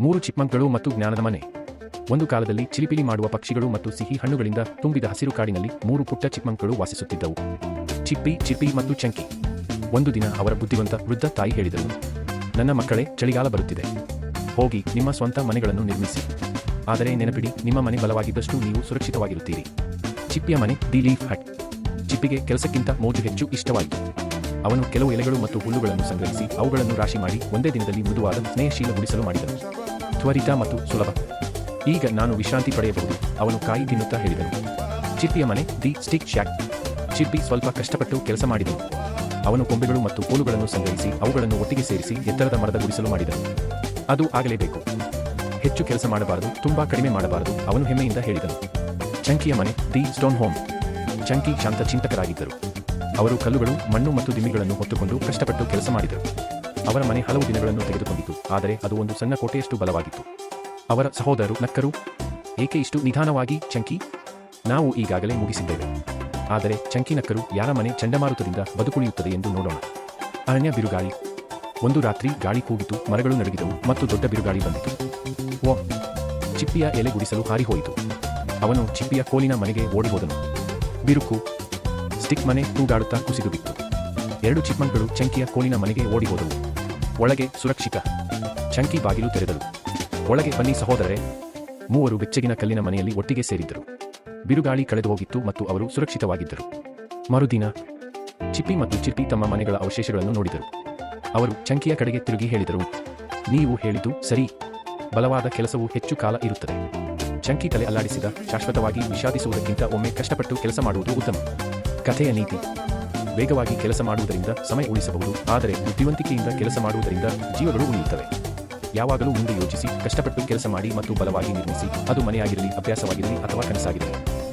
ಮೂರು ಚಿಕ್ಮಂಕ್ಗಳು ಮತ್ತು ಜ್ಞಾನದ ಮನೆ. ಒಂದು ಕಾಲದಲ್ಲಿ ಚಿಲಿಪಿಲಿ ಮಾಡುವ ಪಕ್ಷಿಗಳು ಮತ್ತು ಸಿಹಿ ಹಣ್ಣುಗಳಿಂದ ತುಂಬಿದ ಹಸಿರು ಕಾಡಿನಲ್ಲಿ ಮೂರು ಪುಟ್ಟ ಚಿಪ್ಮಂಗಳು ವಾಸಿಸುತ್ತಿದ್ದವು. ಚಿಪ್ಪಿ ಚಿಪ್ಪಿ ಮತ್ತು ಚಂಕಿ. ಒಂದು ದಿನ ಅವರ ಬುದ್ಧಿವಂತ ವೃದ್ಧ ತಾಯಿ ಹೇಳಿದರು ನನ್ನ ಮಕ್ಕಳೇ, ಚಳಿಗಾಲ ಬರುತ್ತಿದೆ. ಹೋಗಿ ನಿಮ್ಮ ಸ್ವಂತ ಮನೆಗಳನ್ನು ನಿರ್ಮಿಸಿ. ಆದರೆ ನೆನಪಿಡಿ, ನಿಮ್ಮ ಮನೆ ಬಲವಾಗಿದ್ದಷ್ಟು ನೀವು ಸುರಕ್ಷಿತವಾಗಿರುತ್ತೀರಿ. ಚಿಪ್ಪಿಯ ಮನೆ, ದಿ ಲೀಫ್ ಹಟ್. ಚಿಪ್ಪಿಗೆ ಕೆಲಸಕ್ಕಿಂತ ಮೋಜು ಹೆಚ್ಚು ಇಷ್ಟವಾಯಿತು. ಅವನು ಕೆಲವು ಎಲೆಗಳು ಮತ್ತು ಹುಲ್ಲುಗಳನ್ನು ಸಂಗ್ರಹಿಸಿ ಅವುಗಳನ್ನು ರಾಶಿ ಮಾಡಿ ಒಂದೇ ದಿನದಲ್ಲಿ ಮೃದುವಾದ ಸ್ನೇಹಶೀಲ ಗುಡಿಸಲು ಮಾಡಿದನು. ತ್ವರಿತ ಮತ್ತು ಸುಲಭ. ಈಗ ನಾನು ವಿಶ್ರಾಂತಿ ಪಡೆಯಬಹುದು, ಅವನು ಕಾಯಿ ತಿನ್ನುತ್ತಾ ಹೇಳಿದನು. ಚಿಪ್ಪಿಯ ಮನೆ, ದಿ ಸ್ಟಿಕ್ ಶ್ಯಾಕ್ ಚಿಪ್ಪಿ ಸ್ವಲ್ಪ ಕಷ್ಟಪಟ್ಟು ಕೆಲಸ ಮಾಡಿದನು. ಅವನು ಕೊಂಬೆಗಳು ಮತ್ತು ಕೋಲುಗಳನ್ನು ಸಂಗ್ರಹಿಸಿ, ಅವುಗಳನ್ನು ಒಟ್ಟಿಗೆ ಸೇರಿಸಿ ಎತ್ತರದ ಮರದ ಗುಡಿಸಲು ಮಾಡಿದನು. ಅದು ಆಗಲೇಬೇಕು. ಹೆಚ್ಚು ಕೆಲಸ ಮಾಡಬಾರದು, ತುಂಬಾ ಕಡಿಮೆ ಮಾಡಬಾರದು, ಅವನು ಹೆಮ್ಮೆಯಿಂದ ಹೇಳಿದನು. ಚಂಕಿಯ ಮನೆ, ದಿ ಸ್ಟೋನ್ ಹೋಮ್. ಚಂಕಿ ಶಾಂತ ಚಿಂತಕರಾಗಿದ್ದರು. ಅವರು ಕಲ್ಲುಗಳು, ಮಣ್ಣು ಮತ್ತು ದಿಮ್ಮಿಗಳನ್ನು ಹೊತ್ತುಕೊಂಡು ಕಷ್ಟಪಟ್ಟು ಕೆಲಸ ಮಾಡಿದರು. ಅವರ ಮನೆ ಹಲವು ದಿನಗಳನ್ನು ತೆಗೆದುಕೊಂಡಿತು. ಆದರೆ ಅದು ಒಂದು ಸಣ್ಣ ಕೋಟೆಯಷ್ಟು ಬಲವಾಗಿತ್ತು. ಅವರ ಸಹೋದರರು ನಕ್ಕರು, ಏಕೆ ಇಷ್ಟು ನಿಧಾನವಾಗಿ, ಚಂಕಿ? ನಾವು ಈಗಾಗಲೇ ಮುಗಿಸಿದ್ದೇವೆ. ಆದರೆ ಚಂಕಿ ನಕ್ಕರು ಯಾರ ಮನೆ ಚಂಡಮಾರುತದಿಂದ ಬದುಕುಳಿಯುತ್ತದೆ ಎಂದು ನೋಡೋಣ. ಅರಣ್ಯ ಬಿರುಗಾಳಿ. ಒಂದು ರಾತ್ರಿ ಗಾಳಿ ಕೂಗಿತು, ಮರಗಳು ನಡುಗಿದವು ಮತ್ತು ದೊಡ್ಡ ಬಿರುಗಾಳಿ ಬಂದಿತು. ಓ, ಚಿಪ್ಪಿಯ ಎಲೆ ಗುಡಿಸಲು ಹಾರಿಹೋಯಿತು. ಅವನು ಚಿಪ್ಪಿಯ ಕೋಲಿನ ಮನೆಗೆ ಓಡಿಹೋದನು. ಬಿರುಕು, ಸ್ಟಿಕ್ ಮನೆ ತೂಗಾಡುತ್ತಾ ಕುಸಿದು ಬಿತ್ತು. ಎರಡು ಚಿಪ್ಮಂಕ್ಗಳು ಚಂಕಿಯ ಕೋಲಿನ ಮನೆಗೆ ಓಡಿಹೋದವು. ಒಳಗೆ ಸುರಕ್ಷಿತ. ಚಂಕಿ ಬಾಗಿಲು ತೆರೆದರು. ಒಳಗೆ ಬನ್ನಿ ಸಹೋದರರೇ. ಮೂವರು ಬೆಚ್ಚಗಿನ ಕಲ್ಲಿನ ಮನೆಯಲ್ಲಿ ಒಟ್ಟಿಗೆ ಸೇರಿದ್ದರು. ಬಿರುಗಾಳಿ ಕಳೆದು ಹೋಗಿತ್ತು ಮತ್ತು ಅವರು ಸುರಕ್ಷಿತವಾಗಿದ್ದರು. ಮರುದಿನ, ಚಿಪ್ಪಿ ಮತ್ತು ಚಿಪ್ಪಿ ತಮ್ಮ ಮನೆಗಳ ಅವಶೇಷಗಳನ್ನು ನೋಡಿದರು. ಅವರು ಚಂಕಿಯ ಕಡೆಗೆ ತಿರುಗಿ ಹೇಳಿದರು, ನೀವು ಹೇಳಿದ್ದು ಸರಿ. ಬಲವಾದ ಕೆಲಸವು ಹೆಚ್ಚು ಕಾಲ ಇರುತ್ತದೆ. ಚಂಕಿ ತಲೆ ಅಲ್ಲಾಡಿಸಿದ, ಶಾಶ್ವತವಾಗಿ ವಿಷಾದಿಸುವುದಕ್ಕಿಂತ ಒಮ್ಮೆ ಕಷ್ಟಪಟ್ಟು ಕೆಲಸ ಮಾಡುವುದು ಉತ್ತಮ. ಕಥೆಯ ನೀತಿ. ವೇಗವಾಗಿ ಕೆಲಸ ಮಾಡುವುದರಿಂದ ಸಮಯ ಉಳಿಸಬಹುದು. ಆದರೆ ಬುದ್ಧಿವಂತಿಕೆಯಿಂದ ಕೆಲಸ ಮಾಡುವುದರಿಂದ ಜೀವಗಳು ಉಳಿಯುತ್ತವೆ. ಯಾವಾಗಲೂ ಮುಂದೆ ಯೋಚಿಸಿ, ಕಷ್ಟಪಟ್ಟು ಕೆಲಸ ಮಾಡಿ ಮತ್ತು ಬಲವಾಗಿ ನಿರ್ಮಿಸಿ. ಅದು ಮನೆಯಾಗಿರಲಿ, ಅಭ್ಯಾಸವಾಗಿರಲಿ ಅಥವಾ ಕನಸಾಗಿರಲಿ.